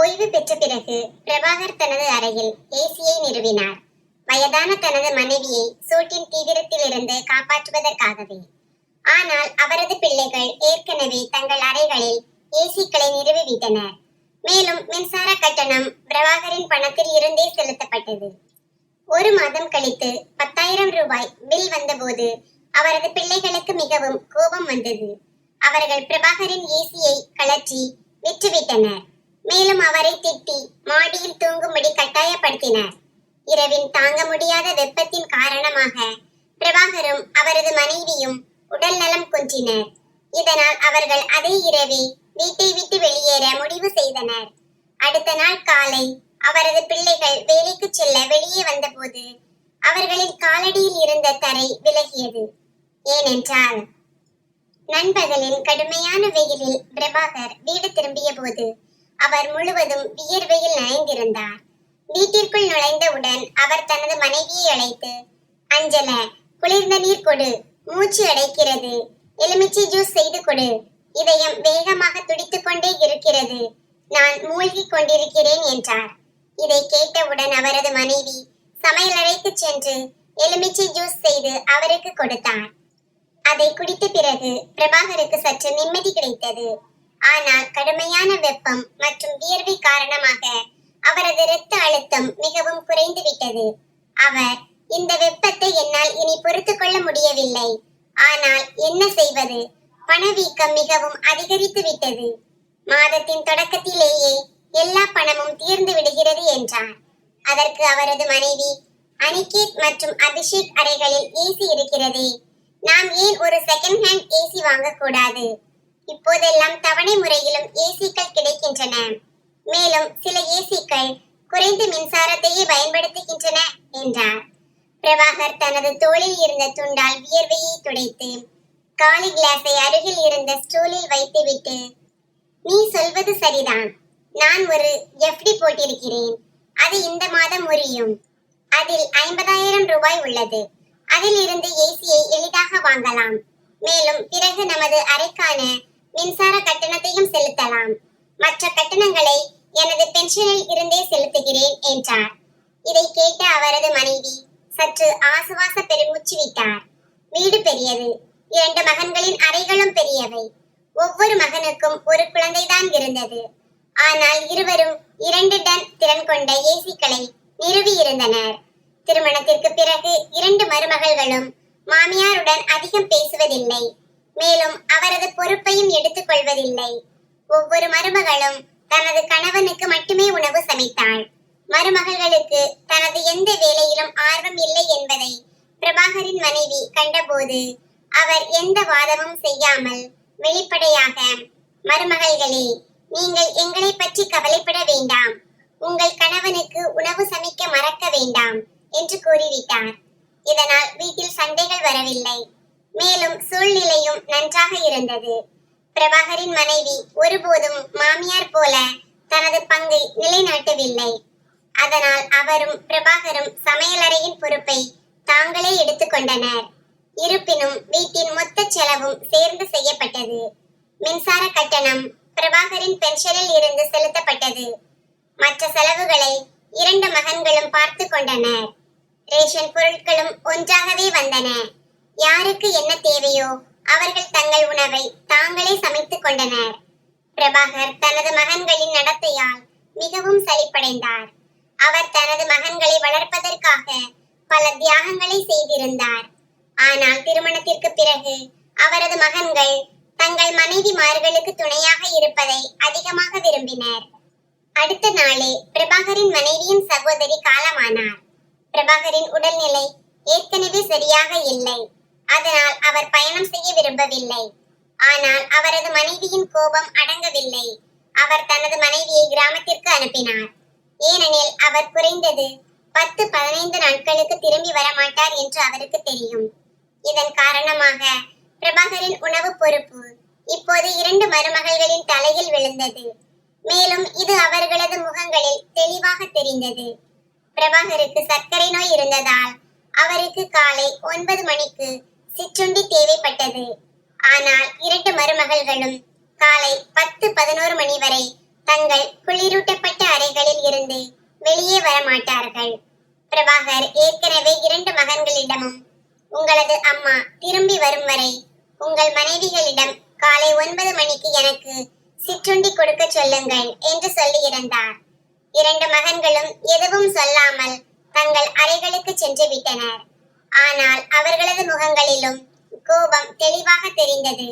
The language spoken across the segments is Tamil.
ஓய்வு பெற்ற பிறகு பிரபாகர் தனது அறையில் ஏசியை நிறுவினார். வயதான தனது மனைவியை சூட்டின் தீவிரத்திலிருந்து காப்பாற்றுவதற்காகவே. ஆனால் அவரது பிள்ளைகள் ஏற்கனவே தங்கள் அறைகளில் ஏசிக்களை நிறுவிவிட்டனர். மேலும் மின்சார கட்டணம் பிரபாகரின் பணத்தில் இருந்தே செலுத்தப்பட்டது. ஒரு மாதம் கழித்து பத்தாயிரம் ரூபாய் பில் வந்தபோது அவரது பிள்ளைகளுக்கு மிகவும் கோபம் வந்தது. அவர்கள் பிரபாகரின் ஏசியை கழற்றி விற்றுவிட்டனர். மேலும் அவரை திட்டி மாடியில் தூங்கும்படி கட்டாயப்படுத்தினர். இரவின் தாங்க முடியாத வெப்பத்தின் காரணமாக பிரபாகரும் அவரது மனைவியும் உடல் நலம் குன்றினர். இதனால் அவர்கள் அதே இரவே வீட்டை விட்டு வெளியேற முடிவு செய்தனர். அடுத்த நாள் காலை அவரது பிள்ளைகள் வேலைக்கு செல்ல வெளியே வந்தபோது அவர்களின் காலடியில் இருந்த தரை விலகியது. ஏனென்றால் நண்பகலின் கடுமையான வெயிலில் பிரபாகர் வீடு திரும்பிய போது அவர் முழுவதும் வியர்வையில் நனைந்திருந்தார். வீட்டிற்குள் நுழைந்தவுடன் அவர் தனது மனைவியை அழைத்து அஞ்சல குளிர்ந்த நீர் கொடு மூச்சு அடைக்கிறது. எலுமிச்சை ஜூஸ் செய்து கொடு. இதயம் வேகமாக துடித்துக் கொண்டே இருக்கிறது. நான் மூழ்கி கொண்டிருக்கிறேன் என்றார். இதை கேட்டவுடன் அவரது மனைவி சமையலறைக்கு சென்று எலுமிச்சை ஜூஸ் செய்து அவருக்கு கொடுத்தார். அதை குடித்த பிறகு பிரபாகருக்கு சற்று நிம்மதி கிடைத்தது. ஆனால் கடுமையான வெப்பம் மற்றும் வியர்வை காரணமாக அவரது இரத்த அழுத்தம் மிகவும் குறைந்து விட்டது அவர் இந்த வெப்பத்தை என்னால் இனி பொறுத்துக் கொள்ள முடியவில்லை. ஆனால் என்ன செய்வது? பணவீக்கம் மிகவும் அதிகரித்து விட்டது மாதத்தின் தொடக்கத்திலேயே எல்லா பணமும் தீர்ந்து விடுகிறது என்றார். அதற்கு அவரது மனைவி அனிகேத் மற்றும் அபிஷேக் அறைகளில் ஏசி இருக்கிறதே. நாம் ஏன் ஒரு செகண்ட் ஹேண்ட் ஏசி வாங்கக்கூடாது? இப்போதெல்லாம் தவணை முறையிலும் ஏசிக்கள் கிடைக்கின்றன. மேலும் சில ஏசிக்கள் குறைந்த மின்சாரத்தையே பயன்படுத்துகின்றன என்றார். பிரபாகர் தனது தோளில் இருந்த துண்டால் வியர்வையை துடைத்து காலி கிளாஸை அருகில் இருந்த ஸ்டூலில் வைத்துவிட்டு நீ சொல்வது சரிதான். நான் ஒரு எஃப்டி போட்டிருக்கிறேன். அது இந்த மாதம் முறியும். அதில் ஐம்பதாயிரம் ரூபாய் உள்ளது. அதில் இருந்து ஏசியை எளிதாக வாங்கலாம். மேலும் பிறகு நமது அறைக்கான மின்சார கட்டணத்தையும் செலுத்தலாம். மற்ற கட்டணங்களை எனது பென்ஷனில் இருந்தே செலுத்துகிறேன் என்றார். இதை கேட்ட அவரது மனைவி சற்று ஆசுவாச பெருமூச்சு விட்டார் வீடு பெரியது இரண்டு மகன்களின் அறைகளும் பெரியவை. ஒவ்வொரு மகனுக்கும் ஒரு குழந்தைதான் இருந்தது. ஆனால் இருவரும் இரண்டு டன் திறன் கொண்ட ஏசிக்களை நிறுவி இருந்தனர். திருமணத்திற்கு பிறகு இரண்டு மருமகள்களும் மாமியாருடன் அதிகம் பேசுவதில்லை. மேலும் அவரது பொறுப்பையும் எடுத்துக் கொள்வதில்லை ஒவ்வொரு மருமகளும் தனது கணவனுக்கு மட்டுமே உணவு சமைத்தாள். மருமகள்களுக்கு தனது எந்த வேலையிலும் ஆர்வம் இல்லை என்பதை பிரபாகரின் மனைவி கண்டபோது அவர் எந்த வாதமும் செய்யாமல் வெளிப்படையாக மருமகள்களே நீங்கள் எங்களை பற்றி கவலைப்பட வேண்டாம். உங்கள் கணவனுக்கு உணவு சமைக்க மறக்க வேண்டாம் என்று கூறிவிட்டார். இதனால் வீட்டில் சண்டைகள் வரவில்லை. மேலும் சூழ்நிலையும் நன்றாக இருந்தது. பிரபாகரின் மனைவி ஒருபோதும் மாமியார் போல தனது பங்கை நிலைநாட்டவில்லை. அதனால் அவரும் பிரபாகரும் சமையலறையின் பொறுப்பை தாங்களே எடுத்துக்கொண்டனர் இருப்பினும் வீட்டின் மொத்த செலவும் சேர்ந்து செய்யப்பட்டது. மின்சார கட்டணம் பிரபாகரின் பென்ஷனில் இருந்து செலுத்தப்பட்டது. மற்ற செலவுகளை இரண்டு மகன்களும் பார்த்து கொண்டனர். ரேஷன் பொருட்களும் ஒன்றாகவே வந்தன. யாருக்கு என்ன தேவையோ அவர்கள் தங்கள் உணவை தாங்களே சமைத்துக் கொண்டனர். பிரபாகர் தனது மகன்களின் நடத்தையால் மிகவும் சலிப்படைந்தார். அவர் தனது மகன்களை வளர்ப்பதற்காக பல தியாகங்களை செய்திருந்தார். ஆனால் திருமணத்திற்கு பிறகு அவரது மகன்கள் தங்கள் மனைவிமார்களுக்கு துணையாக இருப்பதை அதிகமாக விரும்பினர். அடுத்த நாளே பிரபாகரின் மனைவியின் சகோதரி காலமானார். பிரபாகரின் உடல்நிலை ஏற்கனவே சரியாக இல்லை. அதனால் அவர் பயணம் செய்ய விரும்பவில்லை. ஆனால் அவரது மனைவியின் கோபம் அடங்கவில்லை. அவர் தனது மனைவியை கிராமத்திற்கு அனுப்பினார். ஏனெனில் அவர் குறைந்தது பத்து பதினைந்து நாட்களுக்கு திரும்பி வரமாட்டார் என்று அவருக்கு தெரியும். இதன் காரணமாக பிரபாகரின் உணவு பொறுப்பு இப்போது இரண்டு மருமகள்களின் தலையில் விழுந்தது. மேலும் இது அவர்களது முகங்களில் தெளிவாக தெரிந்தது. பிரபாகருக்கு சர்க்கரை நோய் இருந்ததால் அவருக்கு காலை ஒன்பது மணிக்கு சிற்றுண்டி தேவைப்பட்டது. ஆனால் இரண்டு மருமகள்களும் காலை பத்து பதினோரு மணி வரை தங்கள் குளிரூட்டப்பட்ட அறைகளில் இருந்து வெளியே வர மாட்டார்கள் பிரபாகர் ஏற்கனவே இரண்டு மகன்களிடமும் உங்களது அம்மா திரும்பி வரும் வரை உங்கள் மனைவிகளிடம் காலை ஒன்பது மணிக்கு எனக்கு சிற்றுண்டி கொடுக்க சொல்லுங்கள் என்று சொல்லியிருந்தார் இரண்டு மகன்களும் எதுவும் சொல்லாமல் தங்கள் அறைகளுக்கு சென்று விட்டனர். ஆனால் அவர்களது முகங்களிலும் கோபம் தெளிவாக தெரிந்தது.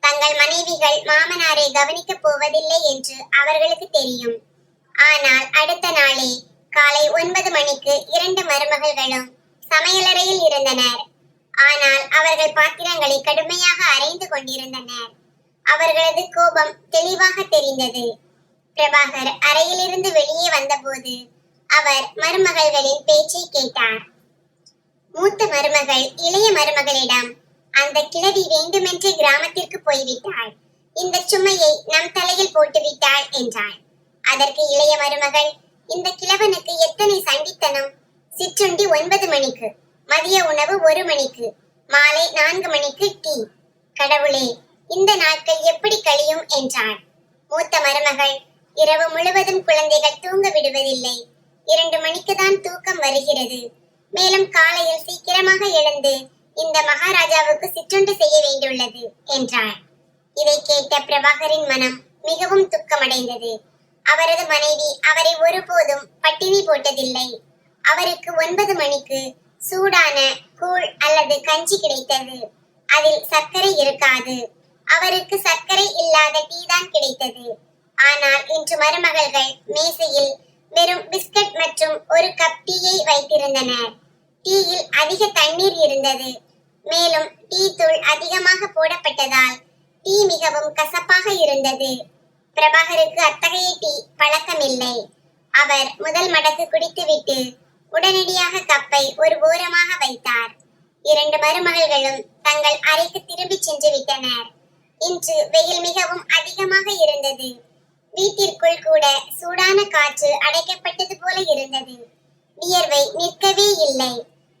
தங்கள் மனைவிகள் மாமனாரை கவனிக்கப் போவதில்லை என்று அவர்களுக்கு தெரியும். ஆனால் அடுத்த நாளே காலை ஒன்பது மணிக்கு இரண்டு மருமகள்களும் சமையலறையில் இருந்தனர். ஆனால் அவர்கள் பாத்திரங்களை கடுமையாக அரைந்து கொண்டிருந்தனர். அவர்களது கோபம் தெளிவாக தெரிந்தது. பிரபாகர் அறையிலிருந்து வெளியே வந்தபோது அவர் மருமகள்களின் பேச்சை கேட்டார். மூத்த மருமகள் இளைய மருமகளிடம் அந்த கிழவி வேண்டுமென்றே கிராமத்திற்கு போய்விட்டாள். இந்த சுமையை நம் தலையில் போட்டுவிட்டாள் என்றாள். அதற்கு இளைய மருமகள் இந்த கிழவனுக்கு எத்தனை சண்டித்தனம்? சிற்றுண்டி ஒன்பது மணிக்கு மதிய உணவு ஒரு மணிக்கு மாலை நான்கு மணிக்கு டீ. கடவுளே இந்த நாட்கள் எப்படி கழியும்? என்றாள். மூத்த மருமகள் இரவு முழுவதும் குழந்தைகள் தூங்க விடுவதில்லை. இரண்டு மணிக்கு தான் தூக்கம் வருகிறது. மேலும் காலையில் சீக்கிரமாக எழுந்து இந்த மகாராஜாவுக்கு சிற்றுண்டு செய்ய வேண்டியுள்ளது என்றாள். இதை கேட்ட பிரபாகரின் மனம் மிகவும் துக்கமடைந்தது. அவரது மனைவி அவரை ஒருபோதும் பட்டினி போட்டதில்லை. அவருக்கு ஒன்பது மணிக்கு சூடான கூழ் அல்லது கஞ்சி கிடைத்தது. அதில் சர்க்கரை இருக்காது. அவருக்கு சர்க்கரை இல்லாத டீ தான் கிடைத்தது. ஆனால் இன்று மருமகள்கள் மேசையில் வெறும் பிஸ்கட் மற்றும் ஒரு கப் டீயை வைத்திருந்தனர். டீயில் அதிக தண்ணீர் இருந்தது. மேலும் டீ தூள் அதிகமாக போடப்பட்டதால் டீ மிகவும் கசப்பாக இருந்தது. பிரபாகருக்கு அத்தகைய டீ பழக்கமில்லை. அவர் முதல் மடக்கு குடித்துவிட்டு உடனடியாக கப்பை ஒரு ஓரமாக வைத்தார். இரண்டு மருமகள்களும் தங்கள் அறைக்கு திரும்பி சென்று விட்டனர். இன்று வெயில் மிகவும் அதிகமாக இருந்தது. வீட்டிற்குள் கூட சூடான காற்று அடைக்கப்பட்டது போல இருந்தது. வியர்வை நிற்கவே இல்லை.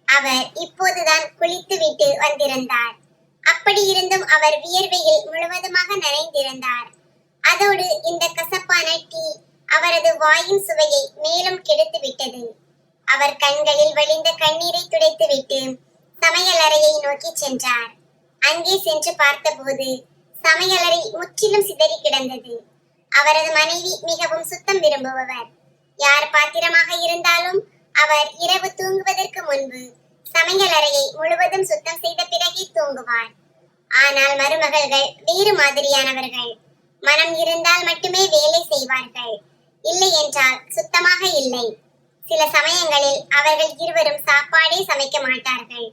அவர் இப்போதுதான் குளித்துவிட்டு வந்திருந்தார். அப்படி இருந்தும் அவர் வியர்வையில் முழுவதுமாக நனைந்திருந்தார் அதோடு இந்த கசப்பான டீ அவரது வாயின் சுவையை மேலும் கெடுத்து விட்டது அவர் கண்களில் வழிந்த கண்ணீரை துடைத்துவிட்டு சமையலறையை நோக்கி சென்றார். அங்கே சென்று பார்த்தபோது சமையலறை முற்றிலும் சிதறி கிடந்தது. அவரது மனைவி மிகவும் சுத்தம் விரும்புபவர். யார் பாத்திரமாக இருந்தாலும் அவர் இரவு தூங்குவதற்கு முன்பு சமையலறையை முழுவதும் சுத்தம் செய்த பிறகே தூங்குவார். ஆனால் மருமகள்கள் வேறு மாதிரியானவர்கள். மனம் இருந்தால் மட்டுமே வேலை செய்வார்கள். இல்லை என்றால் சுத்தமாக இல்லை. சில சமயங்களில் அவர்கள் இருவரும் சாப்பாடே சமைக்க மாட்டார்கள்.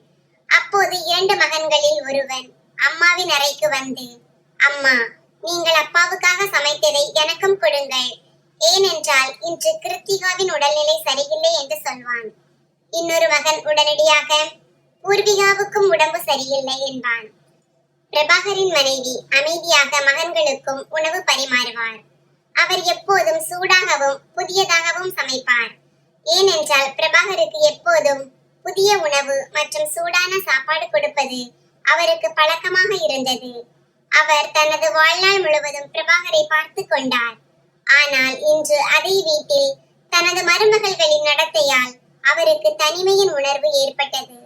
அப்போது இரண்டு மகன்களில் ஒருவன் அம்மாவின் அறைக்கு வந்து அம்மா நீங்கள் அப்பாவுக்காக சமைத்ததை எனக்கும் கொடுங்கள். ஏனென்றால் இன்று கிருத்திகாவின் உடல்நிலை சரியில்லை என்று சொல்வான். இன்னொரு மகன் உடனடியாக பூர்விகாவுக்கும் உடம்பு சரியில்லை என்பான். பிரபாகரின் மனைவி அமைதியாக மகன்களுக்கும் உணவு பரிமாறுவார். அவர் எப்போதும் சூடாகவும் புதியதாகவும் சமைப்பார். ஏனென்றால் பிரபாகருக்கு எப்போதும் புதிய உணவு மற்றும் சூடான சாப்பாடு கொடுப்பது அவருக்கு பழக்கமாக இருந்தது. அவர் தனது வாழ்நாள் முழுவதும் பிரபாகரை பார்த்து கொண்டார். ஆனால் இன்று அதே வீட்டில் தனது மருமகள்களின் நடத்தையால் அவருக்கு தனிமையின் உணர்வு ஏற்பட்டது.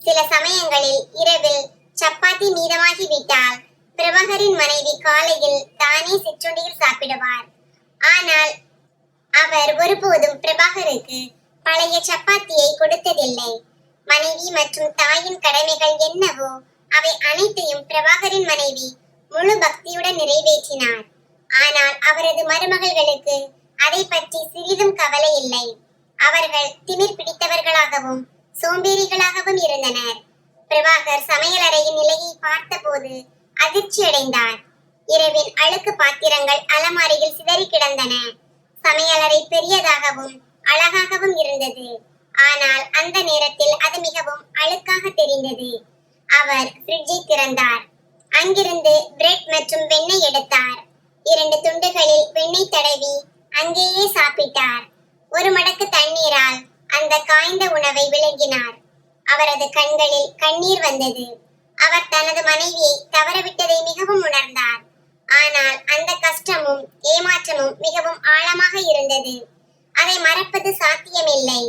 சில சமயங்களில் இரவில் சப்பாத்தி மீதமாகி விட்டால் பிரபாகரின் மனைவி காலையில் தானே சிற்றுண்டியில் சாப்பிடுவார். ஆனால் அவர் ஒருபோதும் பிரபாகருக்கு பழைய சப்பாத்தியை கொடுத்ததில்லை. மனைவி மற்றும் தாயின் கடமைகள் என்னவோ அவை அனைத்தையும் பிரபாகரின் மனைவி முழு பக்தியுடன் நிறைவேற்றினார். ஆனால் அவரது மருமகள்களுக்கு அதை பற்றி சிறிதும் கவலை இல்லை. அவர்கள் திமிர் பிடித்தவர்களாகவும் சோம்பேறிகளாகவும் இருந்தனர். பிரபாகர் சமையலறையின் நிலையை பார்த்தபோது அதிர்ச்சி அடைந்தார் இரவில் அழுக்கு பாத்திரங்கள் அலமாரியில் சிதறி கிடந்தன. சமையலறை பெரியதாகவும் அழகாகவும் இருந்தது. ஆனால் அந்த நேரத்தில் அது மிகவும் அழுக்காக தெரிந்தது. அவர் ஃப்ரிட்ஜை திறந்தார். அங்கிருந்து பிரெட் மற்றும் வெண்ணெய் எடுத்தார். இரண்டு துண்டுகளில் வெண்ணெய் தடவி அங்கேயே சாப்பிட்டார். ஒரு மடக்கு தண்ணீரால் அந்த காய்ந்த உணவை விளங்கினார். அவரது கண்களில் கண்ணீர் வந்தது. அவர் தனது மனைவியை தவறவிட்டதை மிகவும் உணர்ந்தார். ஆனால் அந்த கஷ்டமும் ஏமாற்றமும் மிகவும் ஆழமாக இருந்தது. அதை மறப்பது சாத்தியமில்லை.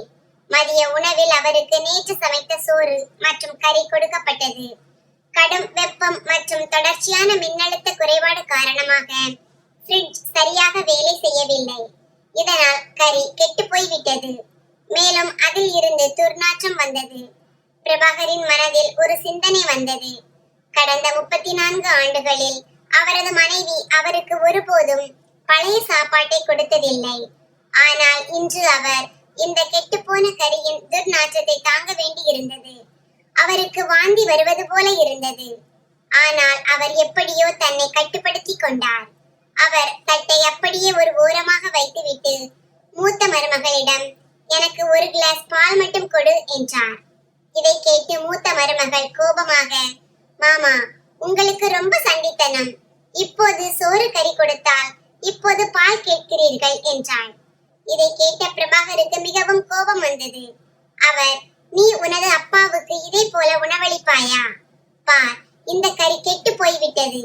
மதிய உணவில் அவருக்கு நேற்று சமைத்த சோறு மற்றும் கறி கொடுக்கப்பட்டது. கடும் வெப்பம் மற்றும் தொடர்ச்சியான மின்னழுத்த குறைபாடு காரணமாக ஃப்ரிட்ஜ் சரியாக வேலை செய்யவில்லை. இதனால் கறி கெட்டு போய்விட்டது. மேலும் அதில் இருந்து துர்நாற்றம் வந்தது. பிரபாகரின் மனதில் ஒரு சிந்தனை வந்தது. கடந்த முப்பத்தி நான்கு ஆண்டுகளில் அவரது மனைவி அவருக்கு ஒருபோதும் பழைய சாப்பாட்டை கொடுத்ததில்லை. ஆனால் இன்று அவர் இந்த கெட்டுப்போன கரியின் துர்நாற்றத்தை தாங்க வேண்டி இருந்தது அவருக்கு வாந்தி வருவது போல இருந்தது. ஆனால் அவர் எப்படியோ தன்னை கட்டுப்படுத்தி கொண்டார். அவர் தட்டை அப்படியே ஒரு ஓரமாக வைத்துவிட்டு மூத்த மருமகளிடம் எனக்கு ஒரு கிளாஸ் பால் மட்டும் கொடு என்றார். இதை கேட்டு மூத்த மருமகள் கோபமாக மாமா உங்களுக்கு ரொம்ப சண்டித்தனம். இப்போது சோறு கறி கொடுத்தால் இப்போது பால் கேட்கிறீர்கள் என்றாள். இதை கேட்ட பிரபாகருக்கு மிகவும் கோபம் வந்தது. அவர் நீ உனது அப்பாவுக்கு இதே போல உணவளிப்பாயா? பார் இந்த கறி கெட்டு போய்விட்டது.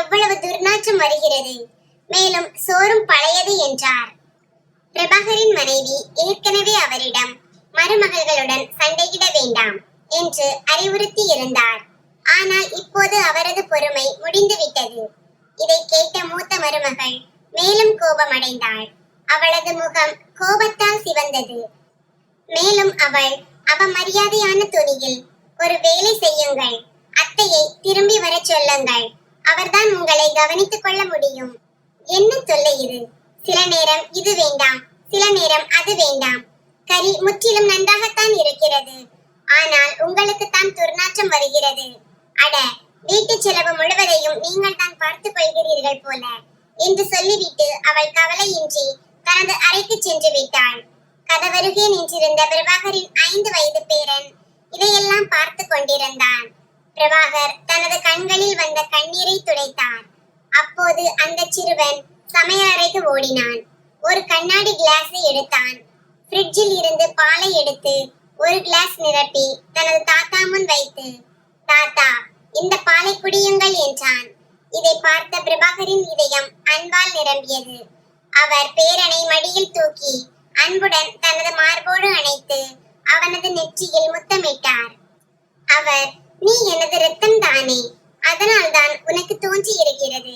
எவ்வளவு துர்நாற்றம் வருகிறது? மேலும் சோறும் பழையது என்றார். பிரபாகரின் மனைவி ஏற்கனவே அவரிடம் மருமகள்களுடன் சண்டையிட வேண்டாம் என்று அறிவுறுத்தி இருந்தார். ஆனால் இப்போது அவரது பொறுமை முடிந்துவிட்டது இதை கேட்ட மூத்த மருமகள் மேலும் கோபமடைந்தாள். அவளது முகம் கோபத்தால் சிவந்தது. மேலும் அவள் அவமரியாதையான துணியில் ஒரு வேலை செய்யுங்கள். அத்தையை திரும்பி வரச் சொல்லுங்கள். அவர்தான் உங்களை கவனித்துக் கொள்ள முடியும். என்ன சொல்ல இது? சில நேரம் இது வேண்டாம் சில நேரம் அது வேண்டாம். கறி முற்றிலும் நன்றாகத்தான் இருக்கிறது. ஆனால் உங்களுக்கு தான் துர்நாற்றம் வருகிறது. அட வீட்டு செலவு முழுவதையும் நீங்கள் தான் பார்த்துக் கொள்கிறீர்கள் போல என்று சொல்லிவிட்டு அவள் கவலையின்றி தனது அறைக்கு சென்று விட்டாள். கதவருகே நின்றிருந்த பிரபாகரின் ஐந்து வயது பேரன் இதையெல்லாம் பார்த்து கொண்டிருந்தான். பிரபாகர் தனது கண்களில் வந்த கண்ணீரை துடைத்தார் அப்போது அந்த சிறுவன் சமையலறைக்கு ஓடினான். ஒரு கண்ணாடி கிளாஸை எடுத்தான். ஃப்ரிட்ஜில் இருந்து பாலை எடுத்து ஒரு கிளாஸ் நிரப்பி தனது தாத்தா முன் வைத்து தாத்தா இந்த பாலை குடியுங்கள் என்றான். இதை பார்த்த பிரபாகரின் இதயம் அன்பால் நிரம்பியது. அவர் பேரனை மடியில் தூக்கி அன்புடன் தனது மார்போடு அணைத்து அவனது நெற்றியில் முத்தமிட்டார். அவர் நீ எனது ரத்தம் தானே. அதனால்தான் உனக்கு தோன்றி இருக்கிறது.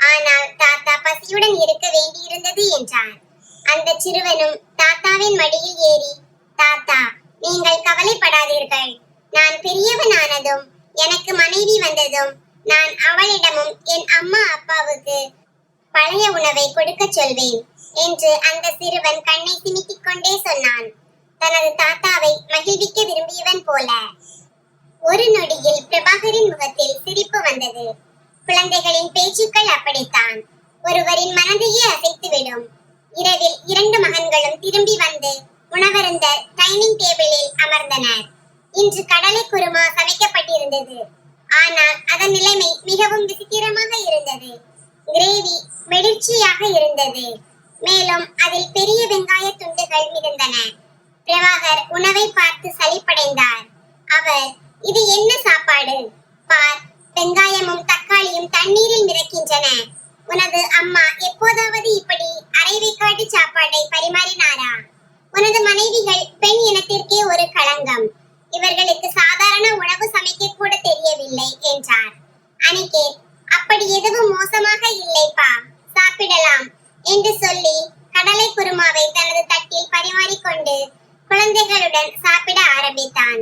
ஆனால் தாத்தா பசியுடன் இருக்க வேண்டியிருந்தது என்றான் அந்த சிறுவனும் தாத்தாவின் மடியில் ஏறி தாத்தா நீங்கள் கவலைப்படாதீர்கள். நான் பெரியவனானதும் எனக்கு மனைவி வந்ததும் நான் அவளிடமும் என் அம்மா அப்பாவுக்கு பழைய உணவை கொடுக்க சொல்வேன் என்று அந்த சிறுவன் கண்ணை சிமிட்டிக் கொண்டே சொன்னான். தனது தாத்தாவை மகிழ்விக்க விரும்பியவன் போல ஒரு நொடியில் பிரபாகரின் முகத்தில் சிரிப்பு வந்தது. குழந்தைகளின் பேச்சுக்கள் அப்படித்தான். ஒருவரின் மனதையே அசைத்துவிடும். இரவில் இரண்டு மகன்களும் திரும்பி வந்து உணவருந்த டைனிங் டேபிளில் அமர்ந்தனர். இன்று கடலை குருமா சமைக்கப்பட்டிருந்தது. ஆனால் அதன் நிலைமை மிகவும் விசித்திரமாக இருந்தது. கிரேவி மெடிர்ச்சியாக இருந்தது. மேலும் அதில் பெரிய வெங்காய துண்டுகள் மிதந்தன பிரபாகர் உணவை பார்த்து சலிப்படைந்தார். அவர் இது என்ன சாப்பாடு? பார் வெங்காயமும் தக்காளியும் தண்ணீரில் மிதக்கின்றன. உனது அம்மா எப்போதாவது இப்படி அரைவைக்காட்டு சாப்பாட்டை பரிமாறினாரா? உனது மனைவிகள் பெண் இனத்திற்கே ஒரு களங்கம். இவர்களுக்கு சாதாரண உணவு சமைக்க கூட தெரியவில்லை என்றார். அனிகேத் அப்படி எதுவும் மோசமாக இல்லைப்பா. சாப்பிடலாம் என்று சொல்லி கடலை குருமாவை தனது தட்டில் பரிமாறிக்கொண்டு குழந்தைகளுடன் சாப்பிட ஆரம்பித்தான்.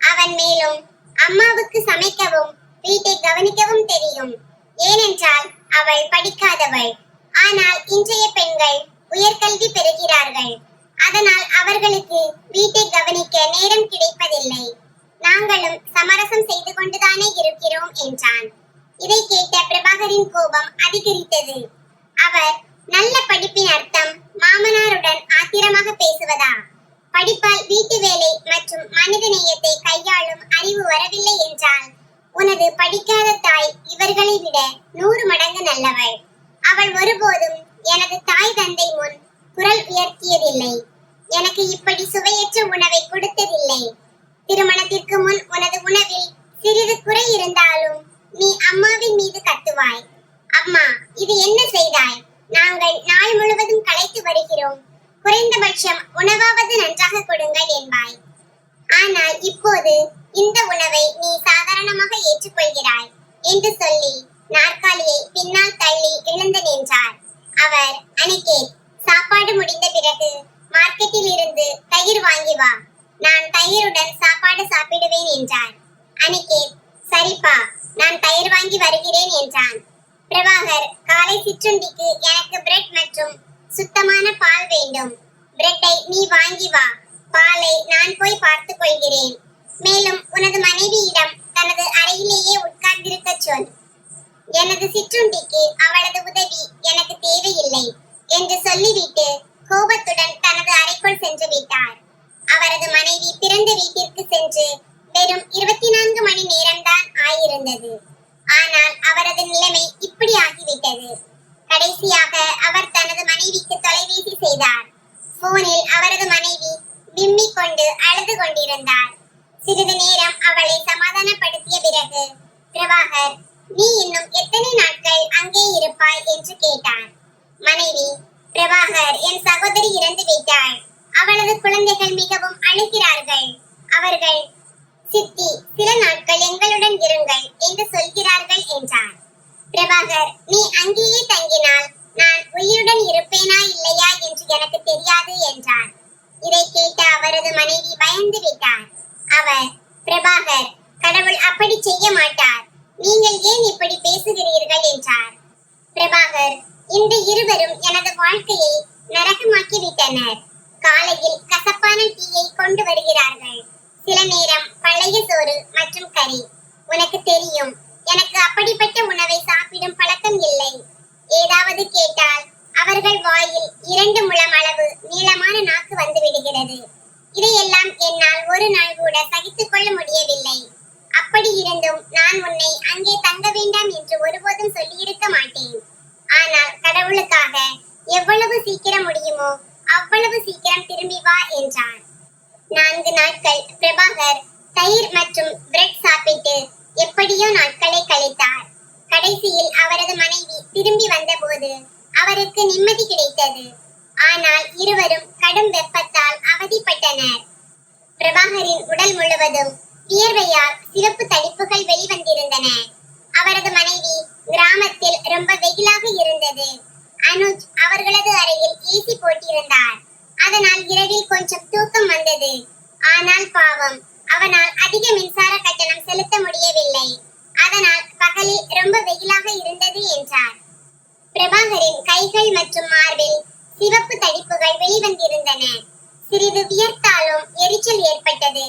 அவன் மேலும் அம்மாவுக்கு சமைக்கவும் வீட்டை கவனிக்கவும் தெரியும். ஏனென்றால் அவள் படிக்காதவள். ஆனால் இன்றைய பெண்கள் உயர்கல்வி பெறுகிறார்கள். அதனால் அவர்களுக்கு வீட்டை கவனிக்க நேரம் கிடைப்பதில்லை. நாங்களும் சமரசம் செய்து கொண்டுதானே இருக்கிறோம் என்றான். இதை கேட்ட பிரபாகரின் கோபம் அதிகரித்தது. அவர் நல்ல படிப்பின் அர்த்தம் மாமனாருடன் ஆத்திரமாக பேசுவதா? படிப்பால் வீட்டு வேலை மற்றும் மனித நேயத்தை கையாளும் அறிவு வரவில்லை என்றால் உனது படிக்காத தாய் இவர்களை விட நூறு மடங்கு நல்லவள். அவள் ஒருபோதும் எனது தாய் தந்தை முன் குரல் உயர்த்தியதில்லை. எனக்கு இப்படி சுவையற்ற உணவை கொடுத்ததில்லை. திருமணத்திற்கு முன் உனது உணவில் சிறிது குறை இருந்தாலும் நீ அம்மாவின் மீது கத்துவாய். அம்மா இது என்ன செய்தாய்? நாங்கள் நாள் முழுவதும் களைத்து வருகிறோம். குறைந்தபட்சம் உணவாவது நன்றாக கொடுங்கள் என்பாய். ஆனால் இப்போது இந்த உணவை நீ சாதாரணமாக ஏற்றுக்கொள்கிறாய் என்று சொல்லி நாற்காலியை பின்னால் தள்ளி எழுந்து நின்றார் அவர் அனிகேத் சாப்பாடு முடிந்த பிறகு மார்க்கெட்டில் இருந்து தயிர் வாங்கி வா. நான் தயிருடன் சாப்பாடு சாப்பிடுவேன் என்றார் அனிகேத் சரிப்பா நான் தயிர் வாங்கி வருகிறேன் என்றான். பிரபாகர் காலை சிற்றுண்டிக்கு எனக்கு பிரெட் மற்றும் சுத்தமான பால் வேண்டும். பிரெட்டை நீ வாங்கி வா. பாலை நான் போய் பார்த்துக் கொள்கிறேன். மேலும் உனது மனைவியிடம் தனது அறையிலேயே உட்கார்ந்திருக்க சொல். எனது சிற்றுண்டிக்கு அவளது உதவி எனக்கு தேவையில்லை என்று சொல்லிவிட்டு கோபத்துடன் தனது அறைக்குள் சென்று விட்டார். அவரது மனைவி பிறந்த வீட்டிற்கு சென்று வெறும் இருபத்தி நான்கு மணி நேரம்தான் ஆயிருந்தது. ஆனால் அவரது நிலைமை இப்படி ஆகிவிட்டது. கடைசியாக அவர் தனது மனைவிக்கு தொலைபேசி செய்தார். போனில் அவரது மனைவி விம்மி கொண்டு அழுது கொண்டிருந்தார். சிறிது நேரம் அவளை சமாதானப்படுத்திய பிறகு பிரபாகர் நீ இன்னும் எத்தனை நாட்கள் அங்கே இருப்பாய்? என்று கேட்டார் மனைவி பிரபாகர் என் சகோதரி இறந்து விட்டாள். அவளது குழந்தைகள் மிகவும் அழுகிறார்கள். அவர்கள் சித்தி சில நாட்கள் எங்களுடன் இருங்கள் என்று சொல்கிறார்கள் என்றார் பிரபாகர் நீ அங்கேயே தங்கினால் நான் உயிருடன் இருப்பேனா இல்லையா என்று எனக்கு தெரியாது என்றார் இதை கேட்ட அவரது மனைவி பயந்து விட்டார். அவர் பிரபாகர் கடவுள் அப்படி செய்ய மாட்டார். நீங்கள் ஏன் இப்படி பேசுகிறீர்கள்? என்றார். பிரபாகர் இந்த இருவரும் எனது வாழ்க்கையை நரகமாக்கி விட்டனர் காலையில் கசப்பான டீயை கொண்டு வருகிறார்கள். சில நேரம் பழைய சோறு மற்றும் கறி. உனக்கு தெரியும் எனக்கு அப்படிப்பட்ட உணவை சாப்பிடும் பழக்கம் இல்லை. ஏதாவது கேட்டால் அவர்கள் வாயில் இரண்டு முழம் அளவு நீளமான நாக்கு வந்து விடுகிறது. இதையெல்லாம் என்னால் ஒரு நாள் கூட சகித்துக் கொள்ள முடியவில்லை. அப்படி இருந்தும் நான் உன்னை அங்கே தங்க வேண்டாம் என்று ஒருபோதும் சொல்லியிருக்க மாட்டேன். ஆனால் கடவுளுக்காக எவ்வளவு சீக்கிரம் முடியுமோ அவ்வளவு சீக்கிரம் திரும்பி வா என்றான். நான்கு நாட்கள் பிரபாகர் தயிர் மற்றும் பிரெட் சாப்பிட்டு எப்படியோ நாட்களை கழித்தார். கடைசியில் அவரது மனைவி திரும்பி வந்தபோது அவருக்கு நிம்மதி கிடைத்தது. ஆனால் இருவரும் கடும் வெப்பத்தால் அவதிப்பட்டனர். பிரபாகரின் உடல் முழுவதும் வியர்வையால் சிறப்பு தடிப்புகள் வெளிவந்திருந்தன. அவரது மனைவி கிராமத்தில் ரொம்ப வெயிலாக இருந்தது. அனுஜ் அவர்களது அறையில் ஏசி போட்டிருந்தார். அதனால் இரவில் கொஞ்சம் தூக்கம் வந்தது. ஆனால் பாவம் அவனால் அதிக மின்சார கட்டணம் செலுத்த முடியவில்லை. அதனால் பகலில் ரொம்ப வெயிலாக இருந்தது என்றார். பிரபாகரின் கைகள் மற்றும் மார்பில் சிவப்பு தடிப்புகள் வெளிவந்திருந்தன. சிறிது வியர்த்தாலும் எரிச்சல் ஏற்பட்டது.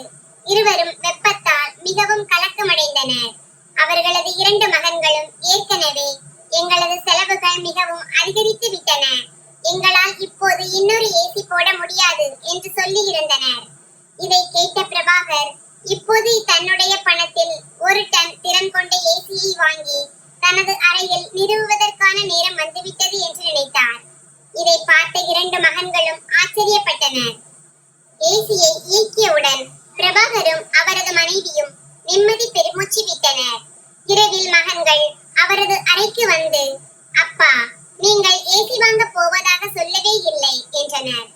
இருவரும் வெப்பத்தால் மிகவும் கலக்கமடைந்தனர். அவர்களது இரண்டு மகன்களும் ஏற்கனவே எங்களது செலவுகள் மிகவும் அதிகரித்து விட்டன. எங்களால் இப்போது இன்னொரு ஏசி போட முடியாது என்று சொல்லி இருந்தனர் இதை கேட்ட பிரபாகர் இப்போது தன்னுடைய பணத்தில் ஒரு டன் திறன் கொண்ட ஏசியை வாங்கி தனது அறையில் நிறுவுவதற்கான நேரம் வந்துவிட்டது என்று நினைத்தார். இதை பார்த்த இரண்டு மகன்களும் ஆச்சரியப்பட்டனர். ஏசியை இயக்கியவுடன் பிரபாகரும் அவரது மனைவியும் நிம்மதி பெருமூச்சு விட்டனர். இரவில் மகன்கள் அவரது அறைக்கு வந்து அப்பா நீங்கள் ஏசி வாங்க போவதாக சொல்லவே இல்லை என்றனர்.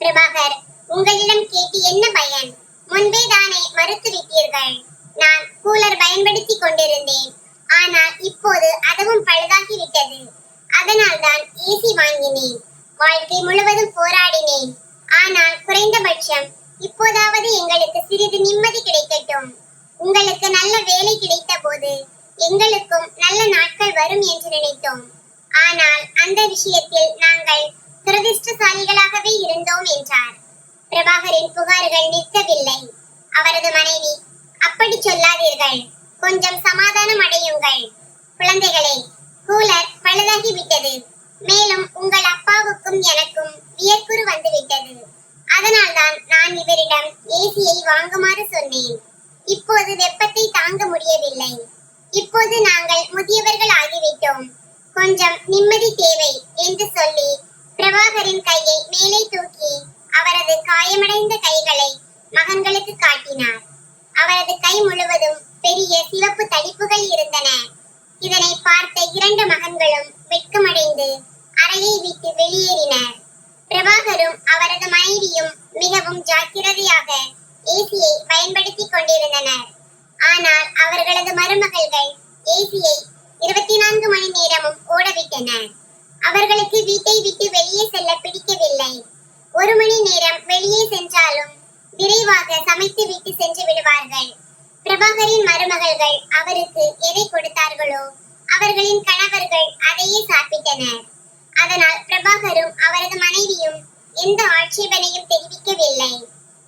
பிரபாகர் உங்களிடம் கேட்டு என்ன பயன்? முன்பே தானே மறுத்து விட்டீர்கள் நான் கூலர் பயன்படுத்தி கொண்டிருந்தேன். ஆனால் இப்போது அதுவும் பழுதாகி விட்டது அதனால் தான் ஏசி வாங்கினேன். வாழ்க்கை முழுவதும் போராடினேன். ஆனால் குறைந்தபட்சம் இப்போதாவது எங்களுக்கு சிறிது நிம்மதி கிடைக்கட்டும். உங்களுக்கு நல்ல வேலை கிடைத்த போது எங்களுக்கும் நல்ல நாட்கள் வரும் என்று நினைத்தோம். ஆனால் அந்த விஷயத்தில் நாங்கள் துரதிருஷ்டசாலிகளாகவே இருந்தோம் என்றார். பிரபாகரின் புகார்கள் நிற்கவில்லை. அவரது மனைவி அப்படி சொல்லாதீர்கள். கொஞ்சம் சமாதானம் அடையுங்கள். குழந்தைகளே கூலர் பழுதாகிவிட்டது. மேலும் உங்கள் அப்பாவுக்கும் எனக்கும் வியர்க்குறு வந்துவிட்டது. அதனால்தான் நான் இவரிடம் ஏசியை வாங்குமாறு சொன்னேன். இப்போது வெப்பத்தை தாங்க முடியவில்லை. இப்போது நாங்கள் முதியவர்கள் ஆகிவிட்டோம். கொஞ்சம் நிம்மதி தேவை என்று சொல்லி பிரபாகரின் கையை மேலே தூக்கி அவரது காயமடைந்த கைகளை மகன்களுக்கு காட்டினார். அவரது கை முழுவதும் பெரிய சிவப்பு தடிப்புகள் இருந்தன. இதனை பார்த்த இரண்டு மகன்களும் வெட்கமடைந்து அறையை விட்டு வெளியேறினர். பிரபாகரும் அவரது மனைவியும் மிகவும் ஜாக்கிரதையாக ஏசியை பயன்படுத்திக் கொண்டிருந்தனர். ஆனால் அவர்களது மருமகள்கள் ஏசியை இருபத்தி நான்கு மணி நேரமும் ஓடவிட்டனர். அவர்களுக்கு வீட்டை விட்டு வெளியே செல்ல பிடிக்கவில்லை. ஒரு மணி நேரம் வெளியே சென்றாலும் விரைவாக சமைத்து விட்டு சென்று விடுவார்கள். பிரபாகரின் மருமகள்கள் அவருக்கு எதை கொடுத்தார்களோ அவர்களின் கணவர்கள் அதையே சாப்பிட்டனர். அதனால் பிரபாகரும் அவரது மனைவியும் எந்த ஆட்சேபனையும் தெரிவிக்கவில்லை.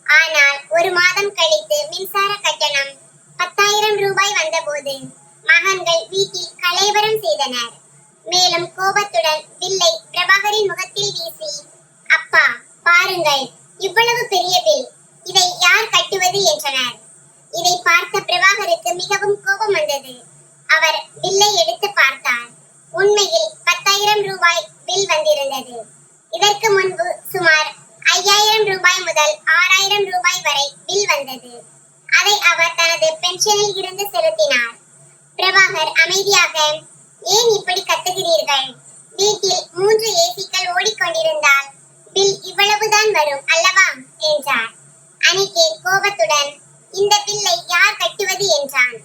ஆனால் ஒரு மாதம் கழித்து மின்சார கட்டணம் பத்தாயிரம் ரூபாய் வந்தபோது மகன்கள் வீட்டில் கலைவரம் செய்தனர். மேலும் கோபத்துடன் வில்லை பிரபாகரின் முகத்தில் வீசி அப்பா பாருங்கள் இவ்வளவு பெரிய பில். இதை யார் கட்டுவது என்றனர். இதை பார்த்த பிரபாகருக்கு மிகவும் கோபம் வந்தது. அவர் பில்லை எடுத்து பார்த்தார். உண்மையில் பத்தாயிரம் ரூபாய் பில் வந்திருந்தது. இதற்கு முன்பு சுமார் ஐயாயிரம் ரூபாய் முதல் ஆறாயிரம் ரூபாய் வரை பில் வந்தது. அதை அவர் தனது பென்ஷனில் இருந்து செலுத்தினார். பிரபாகர் அமைதியாக ஏன் இப்படி கத்துகிறீர்கள்? வீட்டில் மூன்று ஏசிக்கள் ஓடிக்கொண்டிருந்தால் பில் இவ்வளவுதான் வரும் அல்லவா? என்றார். அனிகேத் கோபத்துடன் இந்த பில்லை யார் கட்டுவது? என்றான்.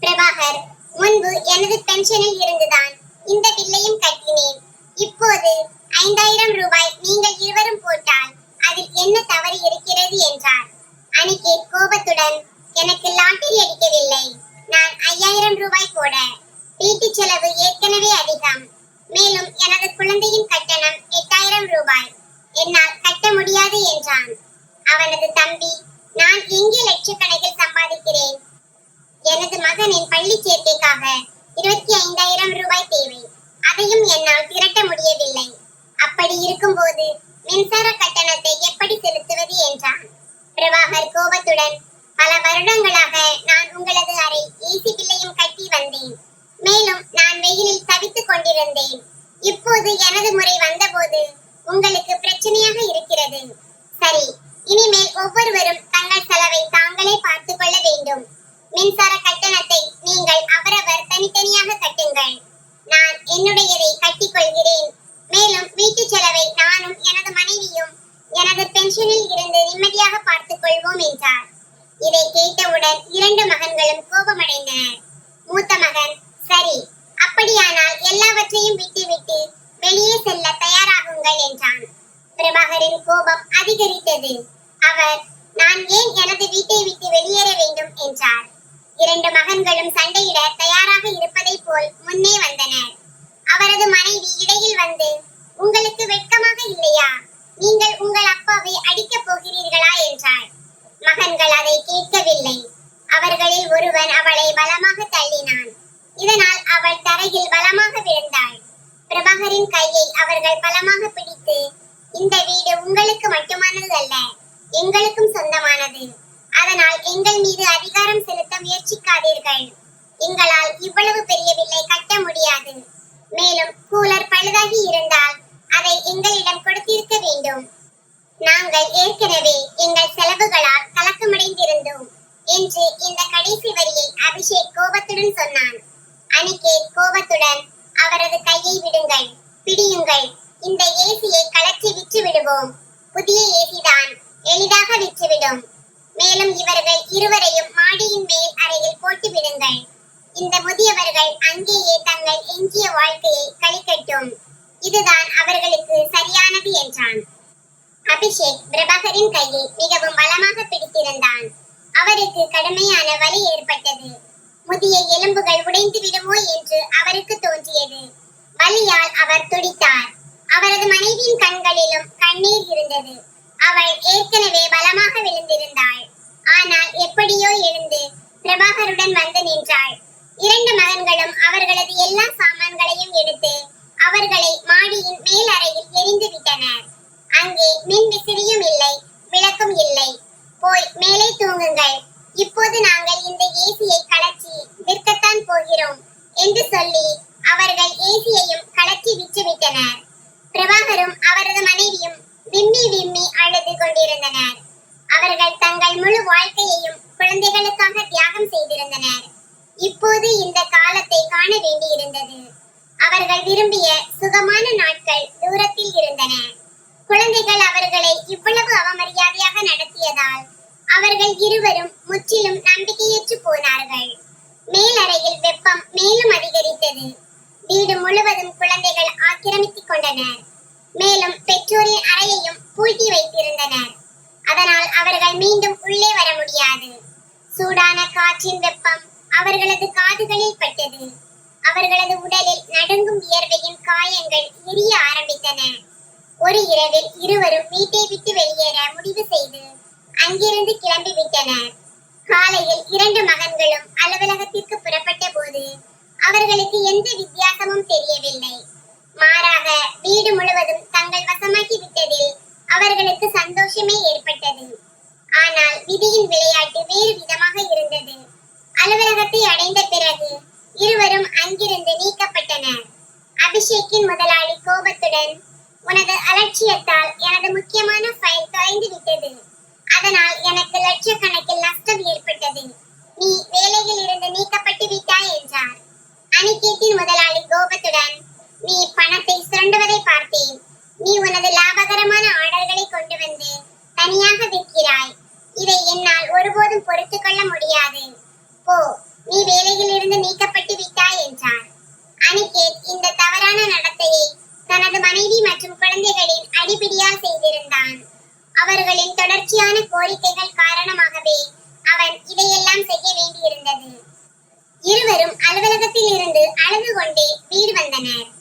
பிரபாகர் முன்பு எனது பென்ஷனில் இருந்துதான் இந்த பில்லையும் கட்டினேன். இப்போது ஐந்தாயிரம் ரூபாய் நீங்கள் இருவரும் போட்டால் அதில் என்ன தவறு இருக்கிறது? என்றார். அனிகேத் கோபத்துடன் எனக்கு லாட்டரி அடிக்கவில்லை. நான் ஐயாயிரம் ரூபாய் போட வீட்டு செலவு ஏற்கனவே அதிகம். மேலும் எனது குழந்தையின் கட்டணம் எட்டாயிரம் ரூபாய். என்னால் கட்ட முடியாது என்றான். அவனது தம்பி நான் எங்கே லட்சக்கணக்கில் சம்பாதிக்கிறேன்? எனது மகனின் பள்ளி சேர்க்கைக்காக இருபத்தி ஐந்தாயிரம் ரூபாய் தேவை. அதையும் என்னால் திரட்ட முடியவில்லை. அப்படி இருக்கும்போது மின்சார கட்டணத்தை எப்படி செலுத்துவது? என்றான். பிரபாகர் கோபத்துடன் பல வருடங்களாக நான் உங்களது அறை ஏசி பில்லையும் கட்டி வந்தேன். மேலும் நான் வெயிலில் தவித்துக் கொண்டிருந்தேன். இப்போது எனது முறை வந்தபோது உங்களுக்கு பிரச்சனையாக இருக்கிறது. சரி இனிமேல் ஒவ்வொருவரும் தங்கள் செலவை தாங்களே பார்த்துக் கொள்ள வேண்டும். மின்சார கட்டணத்தை நீங்கள் அவரவர் தனித்தனியாக கட்டுங்கள். நான் என்னுடையதை கட்டிக் கொள்கிறேன். மேலும் வீட்டு செலவை நானும் எனது மனைவியும் எனது பென்ஷனில் இருந்து நிம்மதியாக பார்த்துக் கொள்வோம் என்றார். இதை கேட்டவுடன் இரண்டு மகன்களும் கோபமடைந்தனர். மூத்த மகன் சரி அப்படியானால் எல்லாவற்றையும் விட்டுவிட்டு வெளியே செல்ல தயாராகுங்கள் என்றான். பிரபாகரின் கோபம் அதிகரித்தது. அவர் நான் ஏன் எனது வீட்டை விட்டு வெளியேற வேண்டும்? என்றார். இரண்டு மகன்களும் சண்டையிட தயாராக இருப்பதை போல் முன்னே வந்தனர். அவரது மனைவி இடையில் வந்து உங்களுக்கு வெட்கமாக இல்லையா? நீங்கள் உங்கள் அப்பாவை அடிக்கப் போகிறீர்களா? என்றார் மகன்கள் அதை கேட்கவில்லை. அவர்களில் ஒருவன் அவளை பலமாக தள்ளினான். இதனால் அவள் தரையில் பலமாக விழுந்தாள். பிரபாகரின் கையை அவர்கள் பலமாக பிடித்து இந்த வீடு உங்களுக்கு மட்டுமானது அல்ல எங்களுக்கும் சொந்தமானது. அதனால் எங்கள் மீது அதிகாரம் செலுத்த முயற்சிக்காதீர்கள். எங்களால் இவ்வளவு பெரிய வில்லை கட்ட முடியாது. மேலும் கூலர் பழுதாகி இருந்தால் அதை எங்களிடம் கொடுத்திருக்க வேண்டும். நாங்கள் ஏற்கனவே எங்கள் செலவுகளால் கலக்கமடைந்திருந்தோம் என்று இந்த கடைசி வரியை அபிஷேக் கோபத்துடன் சொன்னான். அனிகேத் கோபத்துடன் அவரது கையை விடுங்கள் பிடியுங்கள். இந்த ஏசியை கலற்றி விற்று விடுவோம் புதிய ஏசிதான் எளிதாக விற்றுவிடும். மேலும் இவர்கள் இருவரையும் மாடியின் மேல் அறையில் போட்டு விடுங்கள் இந்த முதியவர்கள் அங்கேயே தங்கள் எஞ்சிய வாழ்க்கையை கழிக்கட்டும். இதுதான் அவர்களுக்கு சரியானது என்றான். அபிஷேக் பிரபாகரின் கையை மிகவும் பலமாக பிடித்திருந்தான். அவருக்கு கடுமையான வலி ஏற்பட்டது. முதிய எலும்புகள் உடைந்து விடுமோ என்று அவருக்கு வலியால் அவர் துடித்தார். அவரது மனைவியின் கண்களிலும் கண்ணீர் இருந்தது. அவள் ஏற்கனவே பலமாக விழுந்திருந்தாள். ஆனால் எப்படியோ எழுந்து பிரபாகருடன் வந்து நின்றாள். இரண்டு மகன்களும் அவர்களது எல்லா சாமான்களையும் எடுத்து அவர்களை மாடியின் மேல் அறையில் எரிந்து விட்டனர். அங்கே மின் விசிறியும் இல்லை விளக்கும் இல்லை. போய் மேலே தூங்குங்கள். இப்போது நாங்கள் இந்த ஏசியை கலற்றி விற்கத்தான் போகிறோம் என்று சொல்லி அவர்கள் ஏசியையும் கலற்றி விற்றுவிட்டனர். பிரபாகரும் அவரது மனைவியும் விம்மி விம்மி அழுது கொண்டிருந்தனர். அவர்கள் தங்கள் முழு வாழ்க்கையையும் குழந்தைகளுக்காக தியாகம் செய்திருந்தனர். இப்போது இந்த காலத்தை காண வேண்டியிருந்தது. அவர்கள் விரும்பிய சுகமான நாட்கள் தூரத்தில் இருந்தன. குழந்தைகள் அவர்களை இவ்வளவு அவமரியாதையாக நடத்தியதால் அவர்கள் இருவரும் முற்றிலும் நம்பிக்கையற்று போனார்கள். மேலறையில் வெப்பம் மேலும் அதிகரித்தது வீடு முழுவதும் குழந்தைகள் ஆக்கிரமித்துக் மேலும் பெற்றோரின் அறையையும் பூட்டி வைத்திருந்தனர். அதனால் அவர்கள் மீண்டும் உள்ளே வர முடியாது. சூடான காற்றின் வெப்பம் அவர்களது காதுகளில் பட்டது. அவர்களது உடலில் நடுங்கும் வியர்வையின் காயங்கள் எரிய ஆரம்பித்தன. ஒரு இரவில் இருவரும் வீட்டை விட்டு வெளியேற முடிவு செய்து அங்கிருந்து கிளம்பி விட்டனர். காலையில் இரண்டு மகன்களும் அலுவலகத்திற்கு புறப்பட்ட போது அவர்களுக்கு எந்த வித்தியாசமும் தெரியவில்லை. மாறாக வீடு முழுவதும் தங்கள் வசமாக்கி விட்டதில் அவர்களுக்கு சந்தோஷமே ஏற்பட்டது. ஆனால் விதியின் விளையாட்டு வேறு விதமாக இருந்தது. அலுவலகத்தை அடைந்த பிறகு இருவரும் அங்கிருந்து நீக்கப்பட்டனர். அபிஷேக்கின் முதலாளி கோபத்துடன் உனது அலட்சியத்தால் எனது முக்கியமான ஃபைல் தொலைந்து விட்டது அதனால் எனக்கு லட்சக்கணக்கில் நஷ்டம் ஏற்பட்டது. நீ வேலையில் இருந்து நீக்கப்பட்டு விட்டாய் என்றார். அனிகேத்தின் முதலாளி கோபத்துடன் நீ பணத்தை சுரண்டுவதை பார்த்தேன். நீ உனது லாபகரமான ஆர்டர்களை கொண்டு வந்து தனியாக விற்கிறாய். இதை என்னால் ஒருபோதும் பொறுத்துக் கொள்ள முடியாது. போ நீ வேலையில் இருந்து நீக்கப்பட்டு விட்டாய் என்றார். அனிகேத் இந்த தவறான நடத்தையை தனது மனைவி மற்றும் குழந்தைகளின் அடிபிடியால் செய்திருந்தான். அவர்களின் தொடர்ச்சியான கோரிக்கைகள் காரணமாகவே அவன் இதையெல்லாம் செய்ய வேண்டியிருந்தது. இருவரும் அலுவலகத்தில் இருந்து அழுது கொண்டே வீடு வந்தனர்.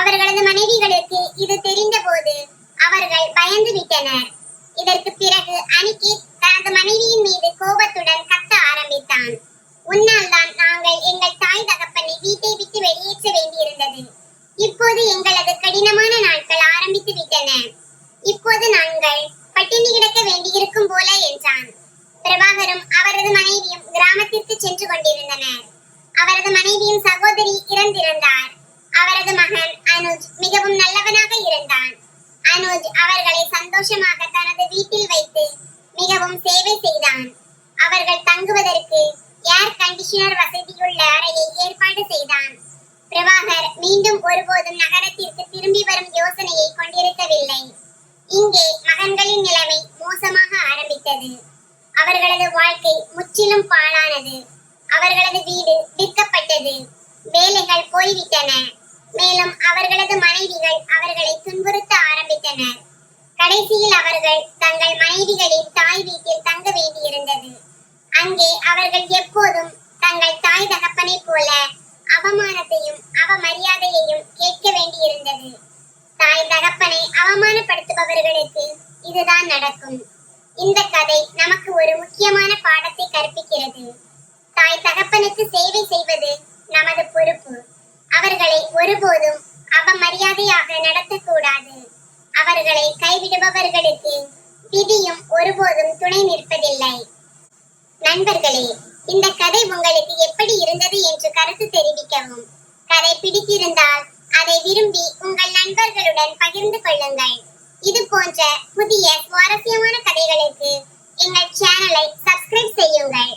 அவர்களது மனைவிகளுக்கு இது தெரிந்தபோது அவர்கள் பயந்து விட்டனர் இதற்கு பிறகு அனிகேத் தனது மனைவியின் மீது கோபத்துடன் கத்த ஆரம்பித்தான் உன்னால் தான் நாங்கள் எங்கள் தாய் தகப்பனை வீட்டை விட்டு வெளியேற்ற வேண்டியிருந்தது இப்போது எங்களது கடினமான நாட்கள் ஆரம்பித்து விட்டன இப்போது நாங்கள் பட்டினி கிடக்க வேண்டியிருக்கும் போல என்றான் பிரபாகரும் அவரது மனைவியும் கிராமத்திற்கு சென்று கொண்டிருந்தனர் அவரது மனைவியின் சகோதரி இறந்திருந்தார் அவரது மகன் அனுஜ் மிகவும் நல்லவனாக இருந்தான் அனுஜ் அவர்களை சந்தோஷமாக தனது வீட்டில் வைத்து மிகவும் சேவை செய்தான் அவர்கள் தங்குவதற்கு ஏர் கண்டிஷனர் வசதியுள்ள அறையை ஏற்பாடு செய்தான் பிரபாகர் மீண்டும் ஒருபோதும் நகரத்திற்கு திரும்பி வரும் யோசனையை கொண்டிருக்கவில்லை இங்கே மகன்களின் நிலைமை மோசமாக ஆரம்பித்தது அவர்களது வாழ்க்கை முற்றிலும் பாழானது அவர்களது வீடு விற்கப்பட்டது வேலைகள் போய்விட்டன மேலும் அவர்களது மனைவிகள் அவர்களை துன்புறுத்த ஆரம்பித்தனர் கடைசியில் அவர்கள் தங்கள் மனைவிகளின் தாய் வீட்டில் தங்க வேண்டியிருந்தது. அங்கே அவர்கள் எப்போதும் தங்கள் தாய் தகப்பனை போல அவமானத்தையும் அவமரியாதையையும் கேட்க வேண்டியிருந்தது. தாய் தகப்பனை அவமானப்படுத்துபவர்களுக்கு இதுதான் நடக்கும். இந்த கதை நமக்கு ஒரு முக்கியமான பாடத்தை கற்பிக்கிறது. தாய் தகப்பனுக்கு சேவை செய்வது நமது பொறுப்பு. அவர்களை ஒருபோதும் அவமரியாதையாக நடத்தக்கூடாது. அவர்களை கைவிடுபவர்களுக்கு விதியும் ஒருபோதும் துணை நிற்பதில்லை. நண்பர்களே இந்த கதை உங்களுக்கு எப்படி இருந்தது என்று கருத்து தெரிவிக்கவும். கதை பிடித்திருந்தால் அதை விரும்பி உங்கள் நண்பர்களுடன் பகிர்ந்து கொள்ளுங்கள். இது போன்ற புதிய சுவாரஸ்யமான கதைகளுக்கு எங்கள் சேனலை சப்ஸ்கிரைப் செய்யுங்கள்.